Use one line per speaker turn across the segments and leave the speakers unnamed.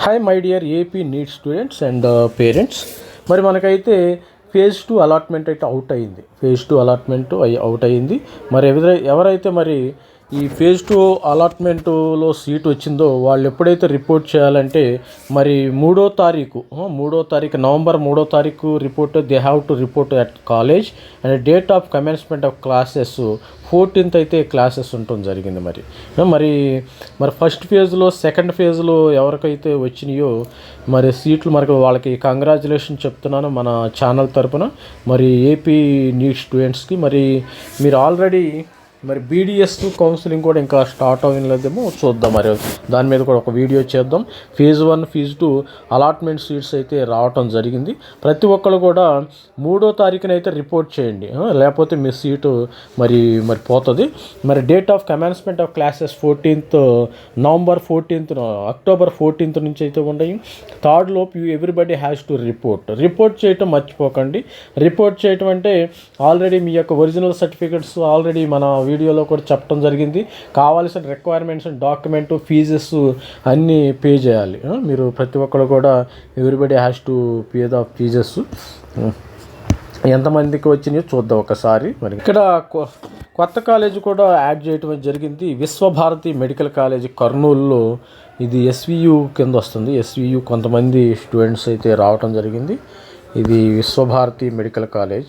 Hi my dear AP NEET students and parents మరి మనకైతే phase two allotment అయితే out అయ్యింది ఫేజ్ టూ అలాట్మెంట్ అయి అవుట్ అయ్యింది మరి ఎవరైతే మరి ఈ ఫేజ్ టూ అలాట్మెంటులో సీట్ వచ్చిందో వాళ్ళు ఎప్పుడైతే రిపోర్ట్ చేయాలంటే మరి మూడో తారీఖు మూడో తారీఖు నవంబర్ మూడో తారీఖు report they have to report at college and date of commencement of classes fourteenth అయితే క్లాసెస్ ఉండటం జరిగింది మరి. మరి మరి ఫస్ట్ ఫేజ్లో సెకండ్ ఫేజ్లో ఎవరికైతే వచ్చినాయో మరి సీట్లు మనకు వాళ్ళకి కంగ్రాచులేషన్ చెప్తున్నాను మన ఛానల్ తరపున. మరి ఏపీ నీట్ స్టూడెంట్స్కి మరి మీరు ఆల్రెడీ మరి బీడిఎస్ కౌన్సిలింగ్ కూడా ఇంకా స్టార్ట్ అవ్వలేదేమో చూద్దాం మరి. దాని మీద కూడా ఒక వీడియో చేద్దాం. Phase one phase two allotment seats అయితే రావటం జరిగింది. ప్రతి ఒక్కరు కూడా మూడో తారీఖున అయితే రిపోర్ట్ చేయండి. లేకపోతే మీ సీటు మరి మరి పోతుంది. మరి date of commencement of classes fourteenth November fourteenth October fourteenth నుంచి అయితే ఉన్నాయి. థర్డ్ లోపు you everybody has to report report చేయటం మర్చిపోకండి. రిపోర్ట్ చేయటం అంటే ఆల్రెడీ మీ యొక్క ఒరిజినల్ సర్టిఫికెట్స్ ఆల్రెడీ మన వీడియోలో కూడా చెప్పడం జరిగింది. కావాల్సిన రిక్వైర్మెంట్స్ డాక్యుమెంట్ ఫీజెస్ అన్నీ పే చేయాలి. మీరు ప్రతి ఒక్కరు కూడా everybody has to pay the fees ఎంతమందికి వచ్చినాయో చూద్దాం ఒకసారి. మరి ఇక్కడ కొ- కొత్త కాలేజ్ కూడా యాడ్ చేయటం జరిగింది. విశ్వభారతి మెడికల్ కాలేజ్ కర్నూలులో ఇది ఎస్వియు కింద వస్తుంది. ఎస్వియు కొంతమంది స్టూడెంట్స్ అయితే రావటం జరిగింది. ఇది విశ్వభారతి మెడికల్ కాలేజ్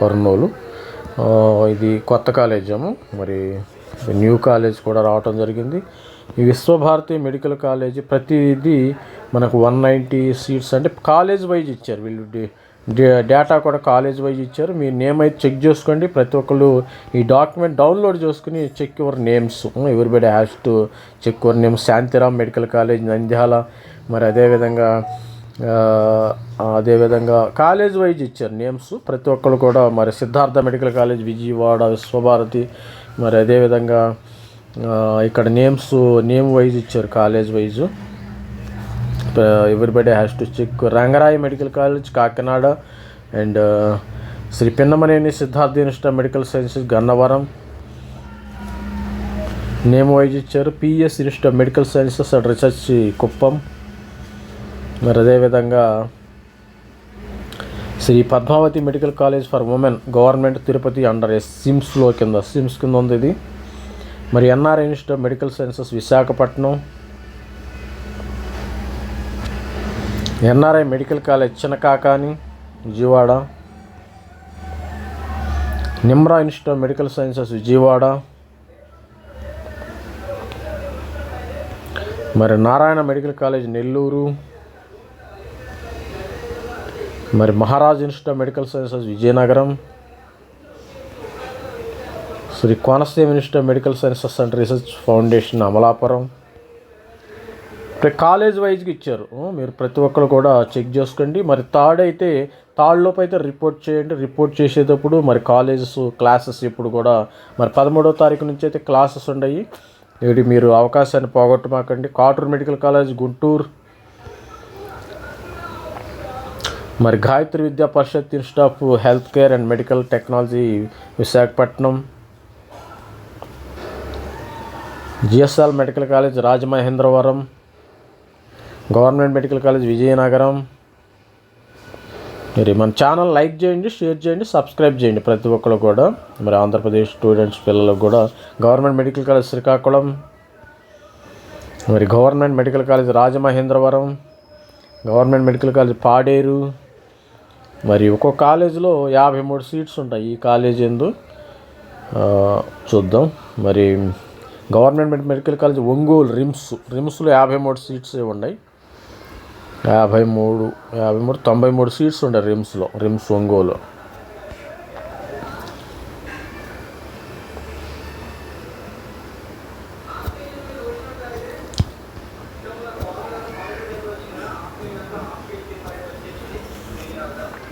కర్నూలు. ఇది కొత్త కాలేజ్ ఏమో మరి న్యూ కాలేజ్ కూడా రావటం జరిగింది. ఈ విశ్వభారతి మెడికల్ కాలేజ్ ప్రతిదీ మనకు వన్ నైంటీ సీట్స్ అంటే కాలేజ్ వైజ్ ఇచ్చారు. వీళ్ళు డేటా కూడా కాలేజ్ వైజ్ ఇచ్చారు. మీ నేమ్ అయితే చెక్ చేసుకోండి. ప్రతి ఒక్కళ్ళు ఈ డాక్యుమెంట్ డౌన్లోడ్ చేసుకుని check your names. Everybody has to check your names Shantiram medical college Nandyal. మరి అదేవిధంగా అదేవిధంగా కాలేజ్ వైజ్ ఇచ్చారు నేమ్స్. ప్రతి ఒక్కరు కూడా మరి సిద్ధార్థ మెడికల్ కాలేజ్ విజయవాడ విశ్వభారతి మరి అదేవిధంగా ఇక్కడ నేమ్స్ నేమ్ వైజ్ ఇచ్చారు college wise. Everybody has to check. Rangaraya medical college Kakinada and Sri Pinnamaneni Siddhartha institute medical sciences Gannavaram. Name wise ఇచ్చారు. PES institute of medical sciences and research Kuppam. మరి అదేవిధంగా Sri Padmavathi medical college for women government Tirupati under S సిమ్స్లో కింద SIMS కింద ఉంది ఇది. మరి NR institute of medical sciences Visakhapatnam. NRI medical college Chinnakakani Vijayawada. Nimra institute of medical sciences Vijayawada. మరి Narayana medical college Nellore. మరి Maharaj institute of medical sciences Vizianagaram Sri Konaseema institute of medical sciences and research foundation Amalapuram. College వైజ్కి ఇచ్చారు. మీరు ప్రతి ఒక్కరు కూడా check చేసుకోండి. మరి third అయితే థర్డ్లోపు అయితే రిపోర్ట్ చేయండి. రిపోర్ట్ చేసేటప్పుడు మరి కాలేజెస్ క్లాసెస్ ఇప్పుడు కూడా మరి పదమూడో తారీఖు నుంచి అయితే క్లాసెస్ ఉన్నాయి వీటి మీరు అవకాశాన్ని పోగొట్టమాకండి. కాటూరు మెడికల్ కాలేజ్ గుంటూరు మరి Gayatri Vidya Parishad institute of health care and medical technology Visakhapatnam. GSL medical college Rajamahendravaram. Government medical college Vizianagaram. మరి మన ఛానల్ లైక్ చేయండి షేర్ చేయండి సబ్స్క్రైబ్ చేయండి ప్రతి ఒక్కరు కూడా. మరి ఆంధ్రప్రదేశ్ స్టూడెంట్స్ పిల్లలకు కూడా గవర్నమెంట్ మెడికల్ కాలేజ్ శ్రీకాకుళం. మరి government medical college Rajamahendravaram. Government medical college Paderu. మరి ఒక్కొక్క కాలేజీలో యాభై మూడు సీట్స్ ఉంటాయి. ఈ కాలేజ్ ఎందు చూద్దాం. మరి government medical college Ongole RIMS. రిమ్స్లో యాభై మూడు సీట్స్ ఉన్నాయి. యాభై మూడు యాభై మూడు తొంభై మూడు సీట్స్ ఉంటాయి రిమ్స్లో రిమ్స్ ఒంగోలు.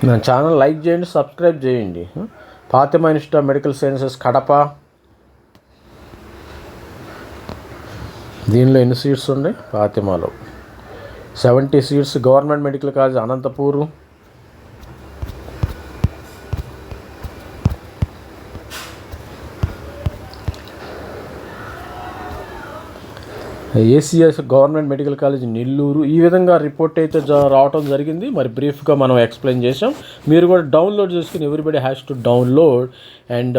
నా ఛానల్ లైక్ చేయండి సబ్స్క్రైబ్ చేయండి. Fatima insta medical sciences Kadapa. దీనిలో ఎన్ని సీట్స్ ఉన్నాయి ఫాతిమాలో. Seventy seats government medical college Anantapur. ACS government medical college Nellore ఈ విధంగా రిపోర్ట్ అయితే రావటం జరిగింది. మరి బ్రీఫ్గా మనం ఎక్స్ప్లెయిన్ చేసాం మీరు కూడా డౌన్లోడ్ చేసుకుని everybody has to download and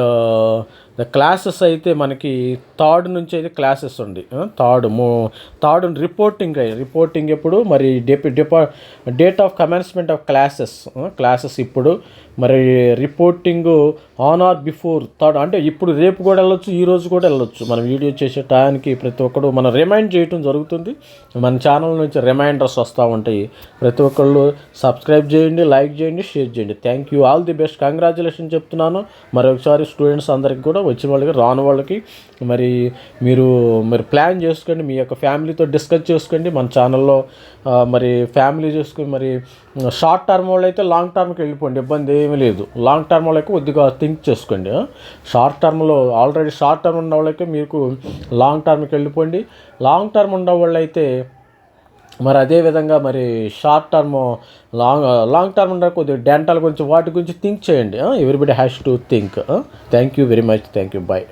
classes అయితే మనకి థర్డ్ నుంచి అయితే క్లాసెస్ ఉంది. థర్డ్ మో థర్డ్ రిపోర్టింగ్ రిపోర్టింగ్ ఎప్పుడు? మరి డెప్ డిపా date of commencement of classes classes ఇప్పుడు. మరి reporting on or before third అంటే ఇప్పుడు రేపు కూడా వెళ్ళొచ్చు ఈ రోజు కూడా వెళ్ళొచ్చు. మనం వీడియో చేసే టయానికి ప్రతి ఒక్కరు మనం రిమైండ్ చేయటం జరుగుతుంది. మన ఛానల్ నుంచి రిమైండర్స్ వస్తూ ఉంటాయి. ప్రతి ఒక్కళ్ళు సబ్స్క్రైబ్ చేయండి లైక్ చేయండి షేర్ చేయండి. Thank you all the best congratulation చెప్తున్నాను. మరొకసారి స్టూడెంట్స్ అందరికి కూడా వచ్చిన వాళ్ళకి రాని వాళ్ళకి మరి మీరు మరి ప్లాన్ చేసుకోండి మీ యొక్క ఫ్యామిలీతో డిస్కస్ చేసుకోండి. మన ఛానల్లో మరి ఫ్యామిలీ చేసుకుని మరి షార్ట్ టర్మ్ వాళ్ళు అయితే లాంగ్ టర్మ్కి వెళ్ళిపోండి ఇబ్బంది ఏమీ లేదు. లాంగ్ టర్మ్ వాళ్ళకి కొద్దిగా థింక్ చేసుకోండి షార్ట్ టర్మ్లో ఆల్రెడీ షార్ట్ టర్మ్ ఉన్న వాళ్ళకి మీకు లాంగ్ టర్మ్కి వెళ్ళిపోండి. లాంగ్ టర్మ్ ఉన్న వాళ్ళు అయితే మరి అదే విధంగా మరి short term long long term ఉన్న కొద్దిగా డెంటల్ గురించి వాటి గురించి థింక్ చేయండి. Everybody has to think. Thank you very much. Thank you. Bye